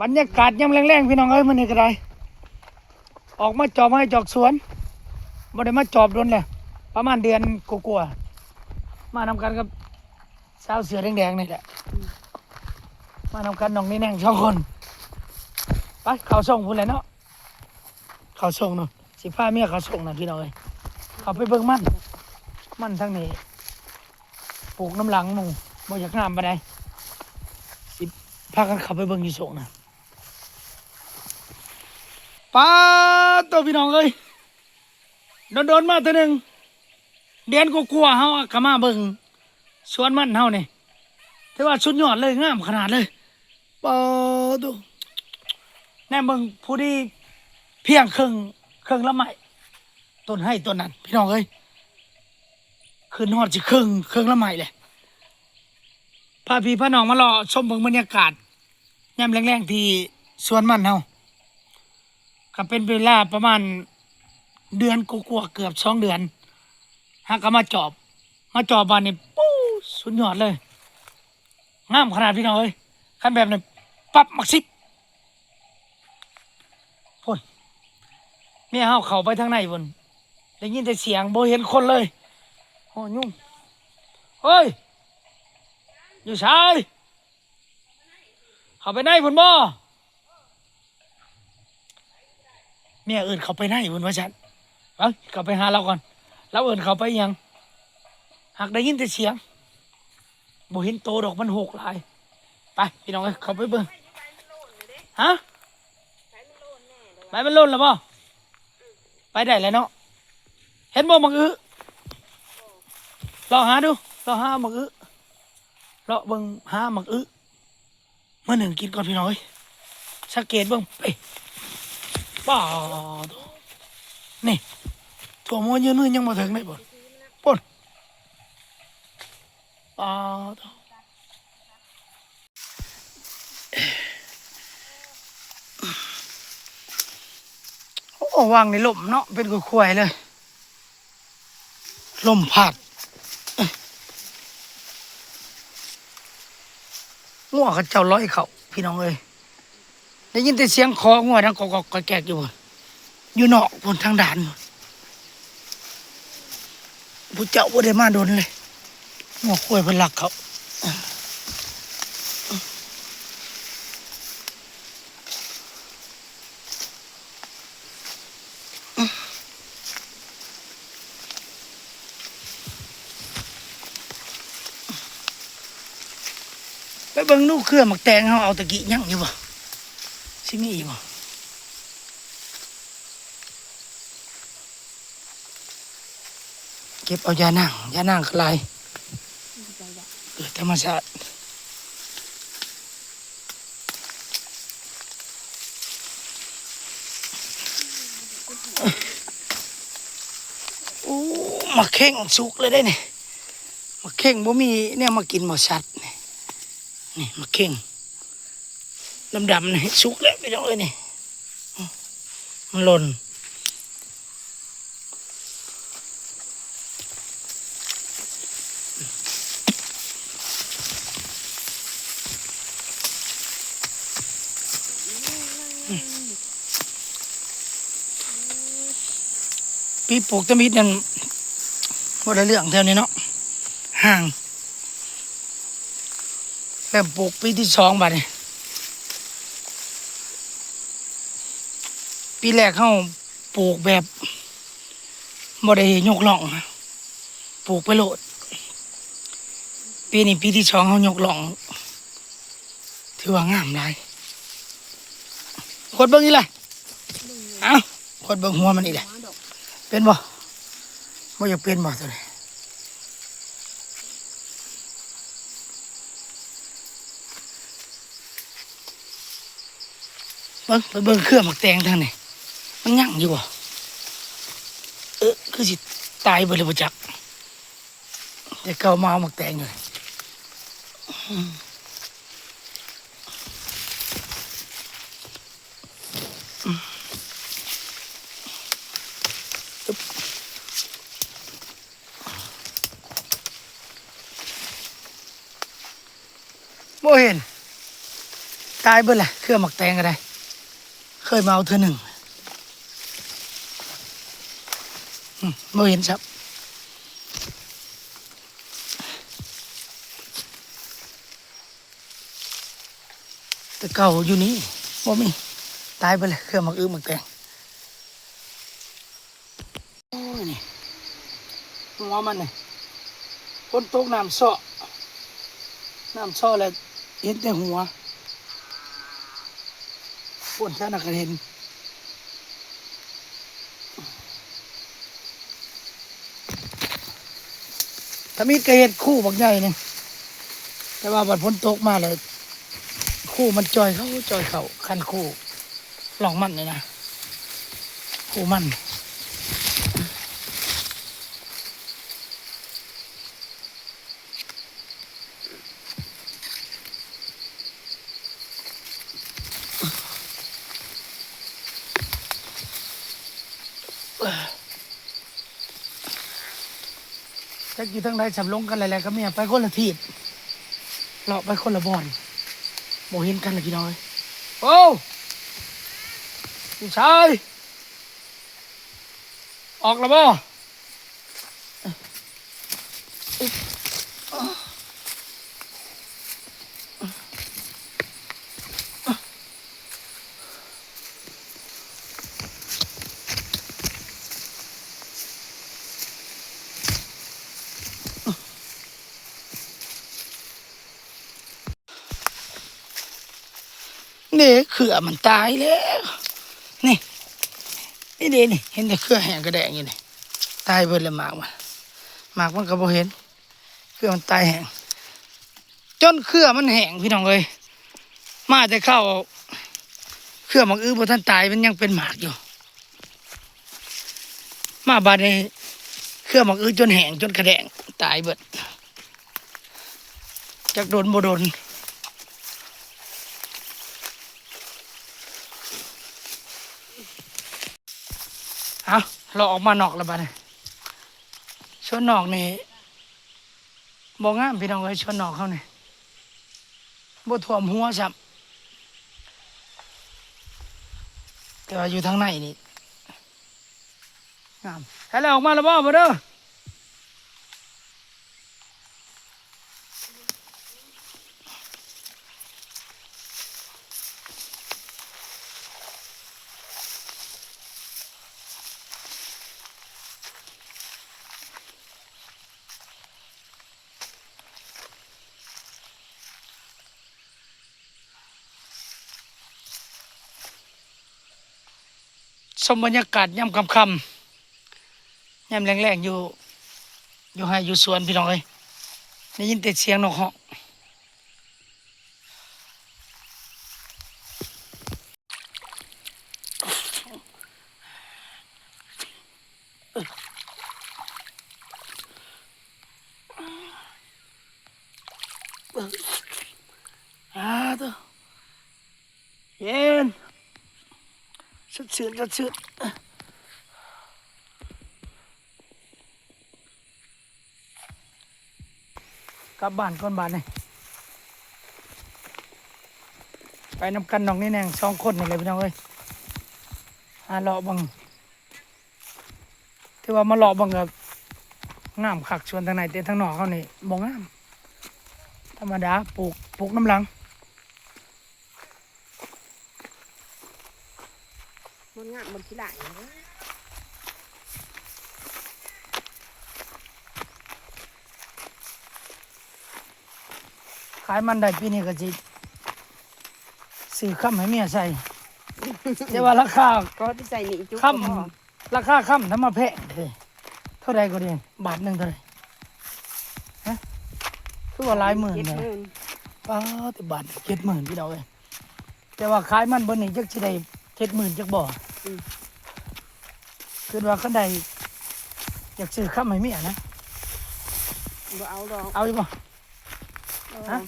บรรยากาศยามแรงๆพี่น้องเอ้ยมื้อนี้ก็ได้ออกมาจอบให้จอกสวนบ่ได้มาจอบโดนเลยประมาณเดือนกว่าๆมานำกันกับสาวเสือแดงๆนี่แหละมานำกันน้องนี่แน่งสองคนไปเขาส่งพุ่นแหละเนาะเขาส่งเนาะสิพาเมียเขาส่งนะพี่น้องเอ้ยเขาไปเบิ่งมันมันทั้งนี้ปลูกน้ำหลังมูบ่อยากงามปานสิพากันเข้าไปเบิ่งยู่ส่งนะ ป้าตัวพี่น้องเอ้ยโดนๆมาเตัวหนึ่งเดือนกลัวาๆเฮาอะก็มาเบิงสวนมันเฮานี่ถือว่าสุดยอดเลยงามขนาดเลยป้าตัวแน่มึงผู้ที่เพียงครึ่งครึ่งละไม้ต้นให้ต้นนั้น พี่น้องเอ้ยคืนฮอดสิครึ่งครึ่งละไม้เลยพาพี่พาน้องมารอชมเบิงบรรยากาศยามแรงๆที่สวนมันเฮา ก็เป็นเวลาประมาณเดือนกว่าๆเกือบสองเดือนหากก็มาจอบ มาจอบบ้านนี่ปู้สุดยอดเลยงามขนาดพี่น้องเอ้ยขั้นแบบนี้ปั๊บมักซิบพุ่นเมียเฮาเข้าไปทางในพ่นได้ยินแต่เสียงบ่เห็นคนเลยโอ้ยุ่งเฮ้ย อยู่ชายเข้าไปในพุ่นบ่ เมียเอื่นเขาไปในพุ่นว่าฉันเอ้ยเขาไปหาเราก่อนเราเอื่นเขาไปยังหากได้ยินแต่เสียงบ่เห็นโตดอกมันหกหลายไปพี่น้องเอ้ยเขาไปเบิ่งฮะไปมันล่นแล้วป่ไปได้แล้วเนาะเห็นบ่มังอื้อลองหาดูลองหามังอื้อเลาะเบิ่งหามังอื้อมาหนึ่งกินก่อนพี่น้อยสังเกตเบิ่งไป ป้านี่ถั่วมัวยืนนู่นยังมาถึงได้บ่ป่นป้าโอ้วางในลมเนาะเป็นกล้วยๆเลยลมพัดเอ้ยงัวเขาเจ้าร้อยเขาพี่น้องเอ้ย ได้ยินแต่เสียงคองัวดังกอกๆแกกอยู่อยู่เนอกบนทางด่านบ่ผู้เจ้าบ่ได้มาโดนเลยงัวกล้วยเพิ่นรักเขาไปเบิ่งลูกเครือหมักแตงเขาเอาตะกี้ยังอยู่บ่ สิมีอีกบ่เก็บเอายานั่งยานั่งคลายเกิดธรรมชาติโอ้มาเข่งสุกเลยได้เนี่ยมาเข่งบ่มีเนี่ยมากินหมดสัตว์นี่นี่มาเข่งดำๆนี่สุกแล้ว พี่น้องเอ้ยนี่มมันหล่นปีปลูกตะมิดนั่นว่าได้เรื่องเท่านี้เนาะห่างเริ่มปลูกปีที่สองบัดนี้ ปีแรกเขาปลูกแบบบ่ได้ยกหล่องปลูกไปโลด ปีนี้ปีที่สองเขายกหล่อง ถือว่างามหลยขดเบิ้งนี่แหละเอ้าขดเบิ้งหัวมันนี่แหละ เป็นบ่บ่อยากเป็นบ่ตัวนี้เบิ่งไปเบิ่งเครื่องหมักแตงทางนี่ มันยั่งอยู่บ่เออคือสิตายเบ่เลยบ่จักแต่เก่ามาเอาหมักแตงอยู่เลยอืมเห็น ตายเบิดแหละเครื่องหมักแตงก็ได้เคยมาเอาเธอหนึ่งอืม ไม่เห็นครับแต่เก่าอยู่นี่บ่มี ตายไปเลยเครื่องมักอื้อมักแตงโอ้ยนี่หัวมันนี่คนตกน้ำซาะน้ำซาะแล้วเห็นแต่หัวปวดแค่นักเห็น ถ้ามีกระเห็ดคู่บักใหญ่หนึงแต่ว่าบัดพ้นตกมาเลย คู่มันจอยเขาจอยเขาคันคู่ลองมันเลยนะคู่มัน จักอยู่ทั้งใดสำลงกันอะไรๆก็เมียไปคนละทีเลาะไปคนละบอนโมเห็นกันเลยพี่น้อยโอ้พี่ชายออกแล้วบ่ นี่เขื่อมันตายแล้ว นี่นี่เดนี่ เห็นแต่เครือแห้งกระแดงอยู่นี่ตายเบิดเลยหมากมันหมากมันก็บ่เห็นเครือมันตายแห้งจนเครือมันแห้งพี่น้องเอ้ยมาแต่เข้าเครือหมักอื้อบ่ท่านตายมันยังเป็นหมากอยู่ มาบาดนี้เครือหมักอื้อจนแห้งจนกระแดงตายเบิดจักโดนโบโดน เอาเราออกมานอกแล้วบ้านี่ชวนนอกนี่บอกงามพี่น้องเอ้ยชวนนอกเขานี่บ่ท่วมหัวซ้ำแต่ว่าอยู่ทางในนี่งามให้เราออกมาแล้วบ่มาเด้อ ชมบรรยากาศย่ำคำคำย่ำแรงๆอยู่ อยู่ให้อยู่สวนพี่น้องเลยได้ยินแต่เสียงนกเหาะอ่าตัวเย็น สดชื่นสดชื่นกลับบ้านก่อนบ้านนี่ไปนำกันน้องนี่แนงสองคนนี่เลยพี่น้องเอ้ยหาเลาะบังที่ว่ามาเลาะบังกับงามขักชวนทางไหนเต้นทางหนอเขานี่บ่งาม ธรรมดาปลูกปลูกน้ำหลัง นงามบนที่ไหลนะขายมันได้ปีนี้ก็จิซื้อค้ำให้เมียใส่แต่ว่าราคาก็ที่ใส่หนีจุ๊บค้ำราคาค้ำทำมาแพงเลยเท่าไรก็เดียบาทหนึ่งเท่าไรฮะคือว่าหลายหมื่นเจ็ดเลยหมื่นป้าแต่บาทเจ็ดหมื่นพี่น้องเอ้ยแต่ว่าขายมันบนนี้จักสิได้เจ็ดหมื่นจักบ่ คือว่าขันใดอยากซื้อค้ำให้เมียนะบ่เอาดอกเอาอยู่บ่ฮะ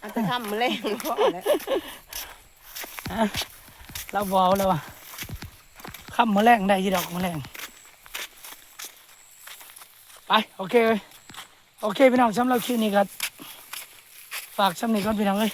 เอาจะทำมาเล่นก็แล้วเราบเอาแล้วว่ะค้ำมาแรงได้ยี่ดอกมาแรงไปโอเคเว้ยโอเคพี่น้องสำหรับคลิปนี้ก็ฝากสำนีก่อนพี่น้องเอ้ย